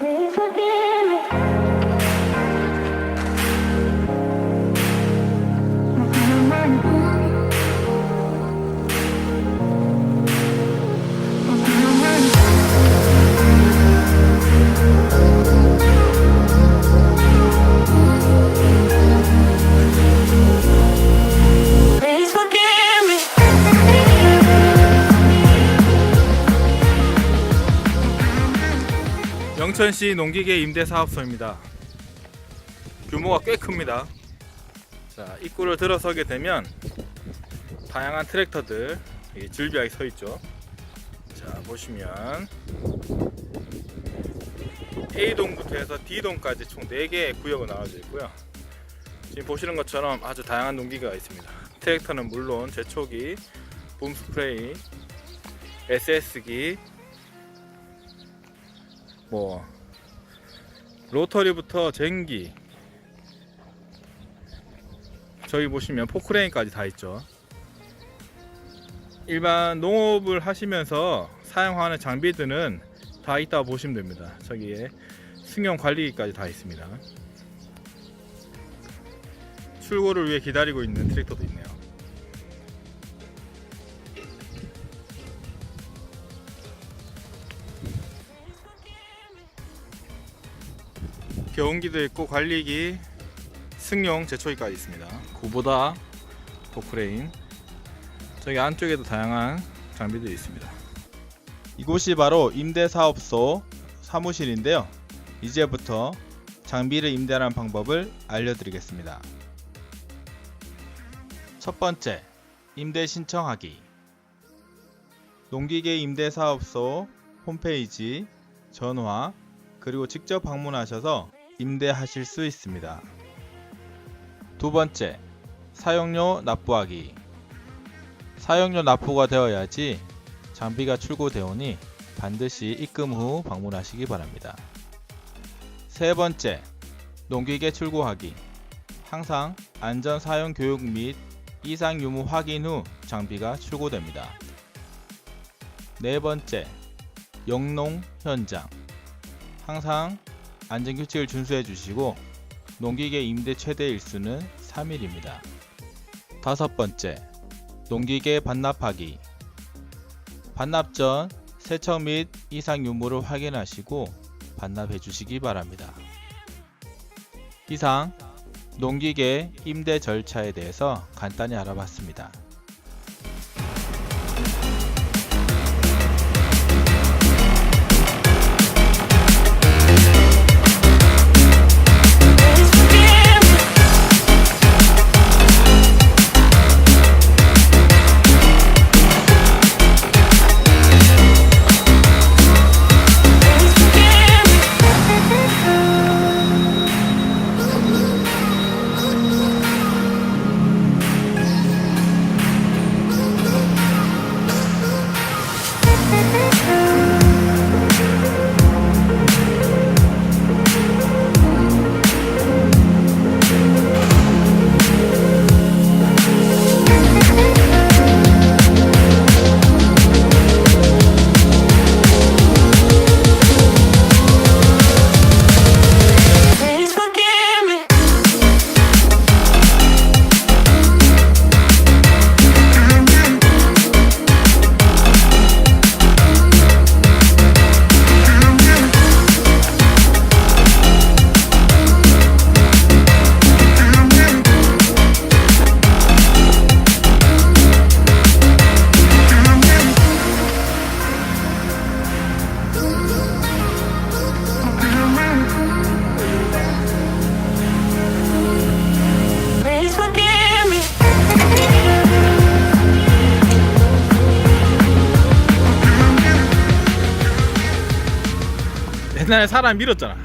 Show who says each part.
Speaker 1: Please forgive
Speaker 2: 영천시 농기계 임대 사업소입니다. 규모가 꽤 큽니다. 자, 입구를 들어서게 되면 다양한 트랙터들 이 줄비하게 서 있죠. 자, 보시면 A동부터 해서 D동까지 총 4개의 구역으로 나눠져 있고요. 지금 보시는 것처럼 아주 다양한 농기계가 있습니다. 트랙터는 물론 제초기, 붐 스프레이, SS기, 뭐 로터리부터 쟁기. 저기 보시면 포크레인까지 다 있죠. 일반 농업을 하시면서 사용하는 장비들은 다 있다고 보시면 됩니다. 저기에 승용 관리기까지 다 있습니다. 출고를 위해 기다리고 있는 트랙터도 있네요 경운기도 있고 관리기, 승용 제초기까지 있습니다. 구보다 포크레인. 저기 안쪽에도 다양한 장비들이 있습니다. 이곳이 바로 임대사업소 사무실인데요. 이제부터 장비를 임대하는 방법을 알려드리겠습니다. 첫 번째, 임대 신청하기. 농기계 임대사업소 홈페이지, 전화, 그리고 직접 방문하셔서 임대하실 수 있습니다. 두 번째, 사용료 납부하기. 사용료 납부가 되어야지 장비가 출고되오니 반드시 입금 후 방문하시기 바랍니다. 세 번째, 농기계 출고하기. 항상 안전 사용 교육 및 이상 유무 확인 후 장비가 출고됩니다. 네 번째, 영농 현장. 항상 안전규칙을 준수해 주시고 농기계 임대 최대 일수는 3일입니다. 다섯 번째, 농기계 반납하기. 반납 전 세척 및 이상 유무를 확인하시고 반납해 주시기 바랍니다. 이상 농기계 임대 절차에 대해서 간단히 알아봤습니다. 우리나라에 사람 밀었잖아.